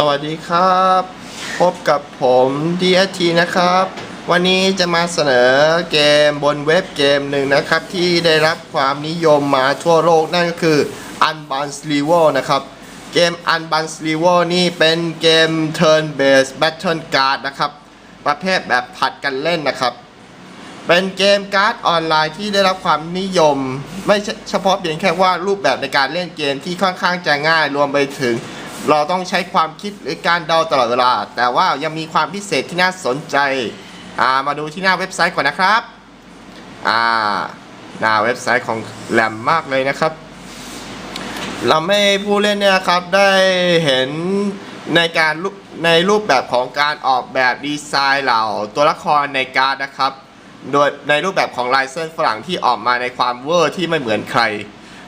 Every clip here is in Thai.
สวัสดีครับ พบกับผม DST นะครับ วันนี้จะมาเสนอเกมบนเว็บเกมหนึ่งนะครับ ที่ได้รับความนิยมมาทั่วโลกนั่นก็คือ Unbound Rival นะครับ เกม Unbound Rival นี่เป็นเกม Turn Based Battle Card นะครับ ประเภทแบบผัดกันเล่นนะครับ เป็นเกมการ์ดออนไลน์ที่ได้รับความนิยม ไม่เฉพาะเพียงแค่ว่ารูปแบบในการเล่นเกมที่ค่อนข้างจะง่ายรวมไปถึง เราต้องใช้ความคิดหรือการเดาตลอดเวลา แต่ว่ายังมีความพิเศษที่น่าสนใจามาดูที่หน้าเว็บไซต์ก่อนนะครับหน้าเว็บไซต์ของแหลมมากเลยนะครับเราไม่ให้ผู้เล่นเนี่ยครับได้เห็นในการในรูปแบบของการออกแบบดีไซน์เหล่าตัวละครในการ์ดนะครับ โดยในรูปแบบของลายเส้นฝรั่งที่ออกมาในความเวอร์ที่ไม่เหมือนใคร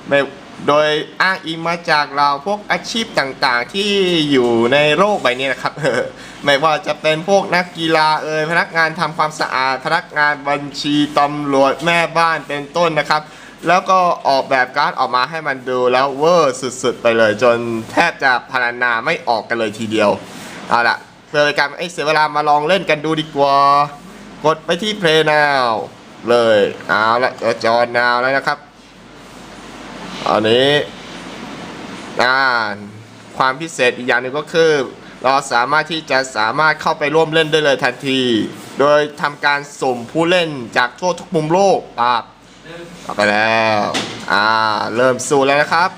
ไม่ โดยอ้างอิงมาจากเราพวกอาชีพต่างๆ ที่อยู่ในโลกใบนี้นะครับ ไม่ว่าจะเป็นพวกนักกีฬาเอ่ยพนักงานทำความสะอาด พนักงานบัญชีตำรวจแม่บ้านเป็นต้นนะครับ แล้วก็ออกแบบการ์ดออกมาให้มันดูแล้วเวอร์สุดๆ ไปเลย จนแทบจะพรรณนาไม่ออกกันเลยทีเดียวเอาละเพื่อการไอ้เสียเวลามาลองเล่นกันดูดีกว่า กดไปที่ Play Now เลยเอาละจอ Now แล้วนะครับ อันนี้อ่าความพิเศษอีกอย่างหนึ่งก็คือ เราสามารถที่จะสามารถเข้าไปร่วมเล่นได้เลยทันที โดยทำการสุ่มผู้เล่นจากทั่วทุกมุมโลกปาบเอาไปแล้วอ่าเริ่มสู้แล้วนะครับ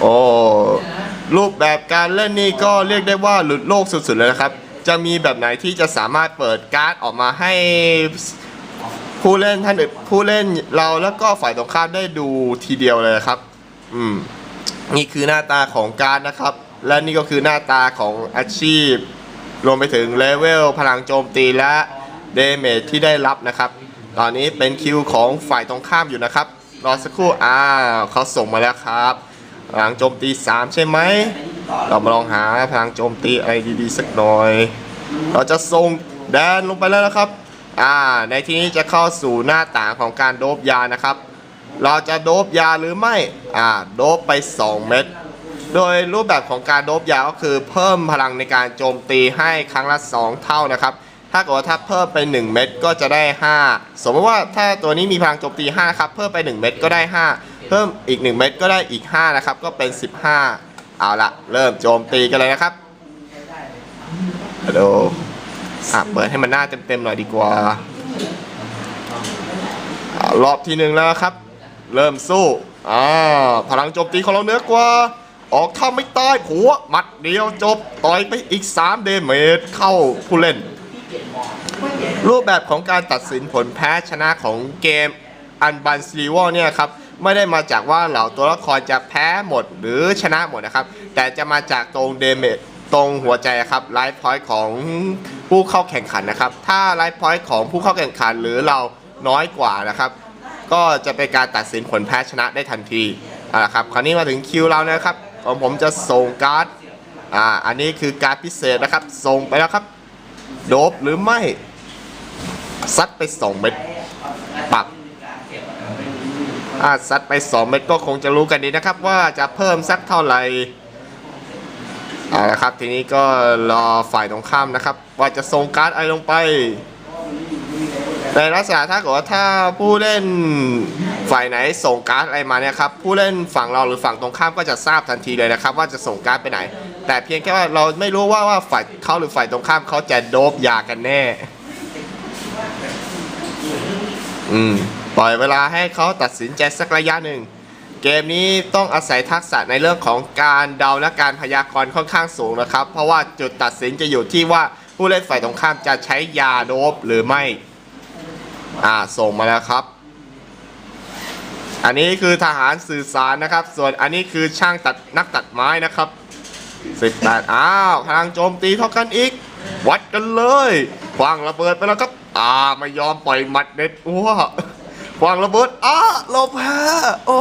โอ้รูปแบบการเล่นนี่ก็เรียกได้ว่าหลุดโลกสุดๆเลยนะครับ จะมีแบบไหนที่จะสามารถเปิดการ์ดออกมาให้ ผู้เล่นท่านผู้เล่นเราแล้วก็ฝ่ายตรงข้ามได้ดูทีเดียวเลยครับ อืม นี่คือหน้าตาของการนะครับ และนี่ก็คือหน้าตาของอาชีพ รวมไปถึงเลเวลพลังโจมตีและเดเมจที่ได้รับนะครับ ตอนนี้เป็นคิวของฝ่ายตรงข้ามอยู่นะครับ รอสักครู่อ้าวเขาส่งมาแล้วครับ พลังโจมตี 3 ใช่ไหม เรามาลองหาพลังโจมตีอะไรดีๆสักหน่อย เราจะส่งแดนลงไปแล้วนะครับ อ่า ในที่นี้จะเข้าสู่หน้าต่างของการโดบยานะครับ เราจะโดบยาหรือไม่ อ่า โดบไป 2 เม็ด โดยรูปแบบของการโดบยาก็คือเพิ่มพลังในการโจมตีให้ครั้งละ 2 เท่านะครับ ถ้าเกิดว่าถ้าเพิ่มไป 1 เม็ดก็จะได้ 5 สมมติว่าถ้าตัวนี้มีพลังโจมตี5ครับ เพิ่มไป 1 เม็ดก็ได้ 5 เพิ่มอีก 1 เม็ดก็ได้อีก 5 นะครับ ก็เป็น 15 เอาละเริ่มโจมตีกันเลยนะครับดู อะเปิดให้มันหน้าเต็มๆหน่อยดีกว่า รอบที่หนึ่งแล้วครับ เริ่มสู้อ่าพลังโจมตีของเราเหนือกว่า ออกถ้าไม่ตายหัวหมัดเดียวจบ ต่อยไปอีก 3 เดเมจเข้าผู้เล่น รูปแบบของการตัดสินผลแพ้ชนะของเกมอันบันสลีวอลเนี่ยครับไม่ได้มาจากว่าเหล่าตัวละครจะแพ้หมดหรือชนะหมดนะครับ แต่จะมาจากตรงเดเมจตรงหัวใจครับไลฟ์พอยต์ของ ผู้เข้าแข่งขันนะครับ ถ้าไลฟ์พอยต์ของผู้เข้าแข่งขันหรือเราน้อยกว่านะครับ ก็จะเป็นการตัดสินผลแพ้ชนะได้ทันทีเอาละครับ คราวนี้มาถึงคิวเรานะครับของผมจะส่งการ์ดอ่าอันนี้คือการ์ดพิเศษนะครับ ส่งไปแล้วครับ โดบหรือไม่ซัดไป2เม็ดปับอ่าซัดไป 2 เม็ดก็คงจะรู้กันดีนะครับ ว่าจะเพิ่มสักเท่าไหร่ เอาละครับทีนี้ก็รอฝ่ายตรงข้ามนะครับ ว่าจะส่งการ์ดอะไรลงไป ในลักษณะถ้าเกิดว่าถ้าผู้เล่นฝ่ายไหนส่งการ์ดอะไรมาเนี่ยครับผู้เล่นฝั่งเราหรือฝั่งตรงข้ามก็จะทราบทันทีเลยนะครับ ว่าจะส่งการ์ดไปไหน แต่เพียงแค่ว่าเราไม่รู้ว่าว่าฝ่ายเขาหรือฝ่ายตรงข้ามเขาจะโดบยากันแน่ อืมปล่อยเวลาให้เขาตัดสินใจสักระยะหนึ่ง เกมนี้ต้องอาศัยทักษะในเรื่องของการเดาและการพยากรณ์ค่อนข้างสูงนะครับ เพราะว่าจุดตัดสินจะอยู่ที่ว่าผู้เล่นฝ่ายตรงข้ามจะใช้ยาโดบหรือไม่ อ่าส่งมาแล้วครับ อันนี้คือทหารสื่อสารนะครับ ส่วนอันนี้คือช่างตัดนักตัดไม้นะครับ18อ้าวพลังโจมตีเท่ากันอีก วัดกันเลยควางระเบิดไปแล้วครับ อ่าไม่ยอมปล่อยหมัดเด็ดอ้ว ว้างระเบิดอ้าเราแพ้โอ้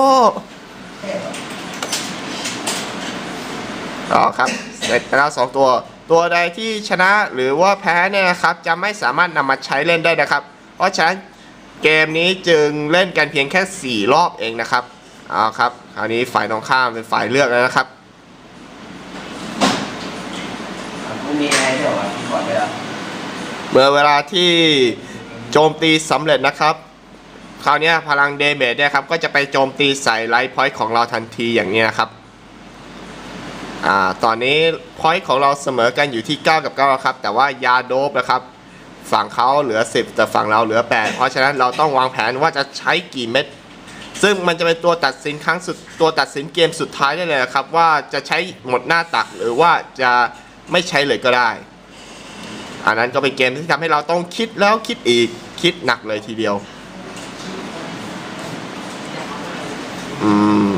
อ๋อครับเสร็จไปแล้วสองตัว ตัวใดที่ชนะหรือว่าแพ้เนี่ยนะครับจะไม่สามารถนำมาใช้เล่นได้นะครับ เพราะฉะนั้นเกมนี้จึงเล่นกันเพียงแค่ 4 รอบเองนะครับเอาครับคราวนี้ฝ่ายตรงข้ามเป็นฝ่ายเลือกแล้วนะครับด้วยเหรอมีก่อนด้วยเหรอเมื่อเวลาที่โจมตีสำเร็จนะครับ คราวนี้พลังเดเมจเนี่ยครับก็จะไปโจมตีใส่ไลท์พอยต์ของเราทันทีอย่างเนี้ยครับอ่าตอนนี้พอยต์ของเราเสมอกันอยู่ที่ 9 กับ9แล้วครับแต่ว่ายาโดบนะครับฝั่งเขาเหลือ 10 แต่ฝั่งเราเหลือ 8 เพราะฉะนั้นเราต้องวางแผนว่าจะใช้กี่เม็ดซึ่งมันจะเป็นตัวตัดสินครั้งสุดตัวตัดสินเกมสุดท้ายได้เลยครับ ว่าจะใช้หมดหน้าตักหรือว่าจะไม่ใช้เลยก็ได้ อันนั้นก็เป็นเกมที่ทำให้เราต้องคิดแล้วคิดอีกคิดหนักเลยทีเดียว อืม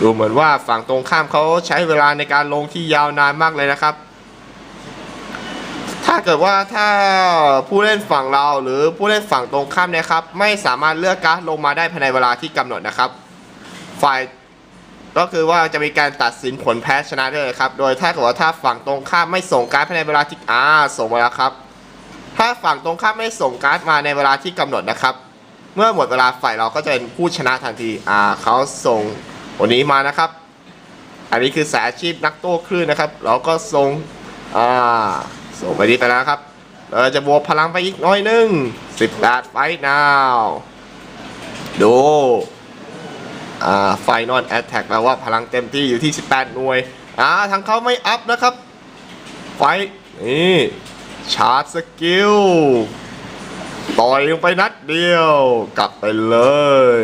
ดูเหมือนว่าฝั่งตรงข้ามเขาใช้เวลาในการลงที่ยาวนานมากเลยนะครับ ถ้าเกิดว่าถ้าผู้เล่นฝั่งเราหรือผู้เล่นฝั่งตรงข้ามนะครับ ไม่สามารถเลือกการลงมาได้ภายในเวลาที่กำหนดนะครับ ฝ่ายก็คือว่าจะมีการตัดสินผลแพ้ชนะด้วยครับ โดยถ้าเกิดว่าถ้าฝั่งตรงข้ามไม่ส่งการ์ดภายในเวลาที่อ่าส่งมาแล้วครับ ถ้าฝั่งตรงข้ามไม่ส่งการ์ดมาในเวลาที่กำหนดนะครับ เมื่อหมดเวลาฝ่ายเราก็จะเป็นผู้ชนะทันทีอ่าเขาส่ง วันนี้มานะครับ อันนี้คือสายอาชีพนักโต้คลื่นนะครับ เราก็ส่งอ่าส่งไปนี้ไปแล้วครับ เราจะบวกพลังไปอีกน้อยนึง18ไฟนาวดูอ่าไฟนอลแอตแทกแปลว่าพลังเต็มที่อยู่ที่ 18 หน่วยอ่าทางเขาไม่อัพนะครับ ไฟนี่ชาร์จสกิลต่อยลงไปนัดเดียว กลับไปเลย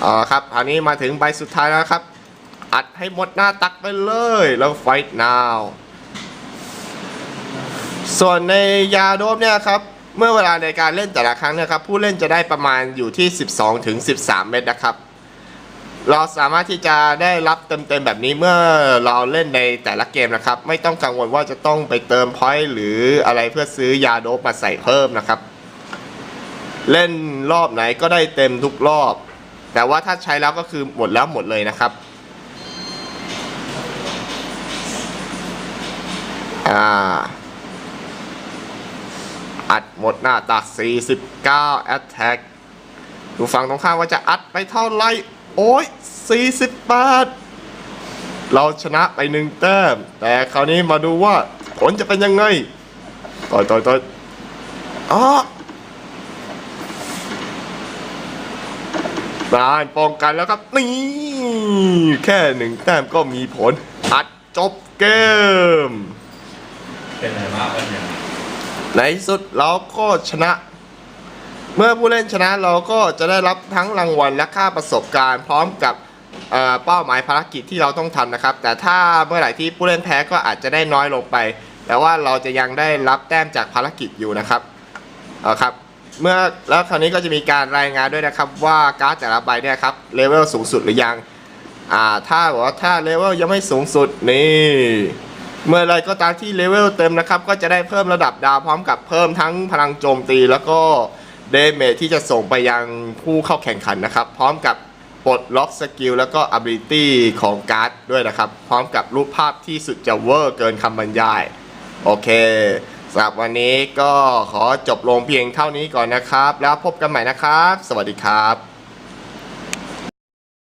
เอาละครับอันนี้มาถึงใบสุดท้ายแล้วครับ อัดให้หมดหน้าตักไปเลย แล้วไฟท์นาวส่วนในยาโดบเนี่ยครับ เมื่อเวลาในการเล่นแต่ละครั้งเนะครับ ผู้เล่นจะได้ประมาณอยู่ที่ 12ถึง13 เม็ดนะครับ เราสามารถที่จะได้รับเต็มๆแบบนี้เมื่อเราเล่นในแต่ละเกมนะครับ ไม่ต้องกังวลว่าจะต้องไปเติมพอยต์หรืออะไรเพื่อซื้อยาโดบมาใส่เพิ่มนะครับ เล่นรอบไหนก็ได้เต็มทุกรอบ แต่ว่าถ้าใช้แล้วก็คือหมดแล้วหมดเลยนะครับอ่าอัดหมดหน้าตัก 49 Attack ดูฝั่งตรงข้ามว่าจะอัดไปเท่าไร โอ้ย 48 เราชนะไปหนึ่งแต้มแต่คราวนี้มาดูว่าผลจะเป็นยังไง ต่อยต่อยต่อยอ๋อ ได้ป้องกันแล้วครับ นี่ แค่หนึ่งแต้มก็มีผลอัดจบเกม เป็นอะไรมากกันเนี่ยในที่สุดเราก็ชนะ เมื่อผู้เล่นชนะเราก็จะได้รับทั้งรางวัลและค่าประสบการณ์พร้อมกับเเป้าหมายภารกิจที่เราต้องทำนะครับ แต่ถ้าเมื่อไหร่ที่ผู้เล่นแพ้ก็อาจจะได้น้อยลงไป แต่ว่าเราจะยังได้รับแต้มจากภารกิจอยู่นะครับ เอาครับ เมื่อแล้วคราวนี้ก็จะมีการรายงานด้วยนะครับว่าการ์ดแต่ละใบเนี่ยครับเลเวลสูงสุดหรือยังอ่าถ้าบอกว่าถ้าเลเวลยังไม่สูงสุดนี่เมื่อไรก็ตามที่เลเวลเต็มนะครับ ก็จะได้เพิ่มระดับดาวพร้อมกับเพิ่มทั้งพลังโจมตี แล้วก็เดเมจที่จะส่งไปยังผู้เข้าแข่งขันนะครับ พร้อมกับปลดล็อกสกิลแล้วก็ ability ของการ์ดด้วยนะครับ พร้อมกับรูปภาพที่สุดจะเวอร์เกินคำบรรยาย โอเค สำหรับวันนี้ก็ขอจบลงเพียงเท่านี้ก่อนนะครับ แล้วพบกันใหม่นะครับ สวัสดีครับ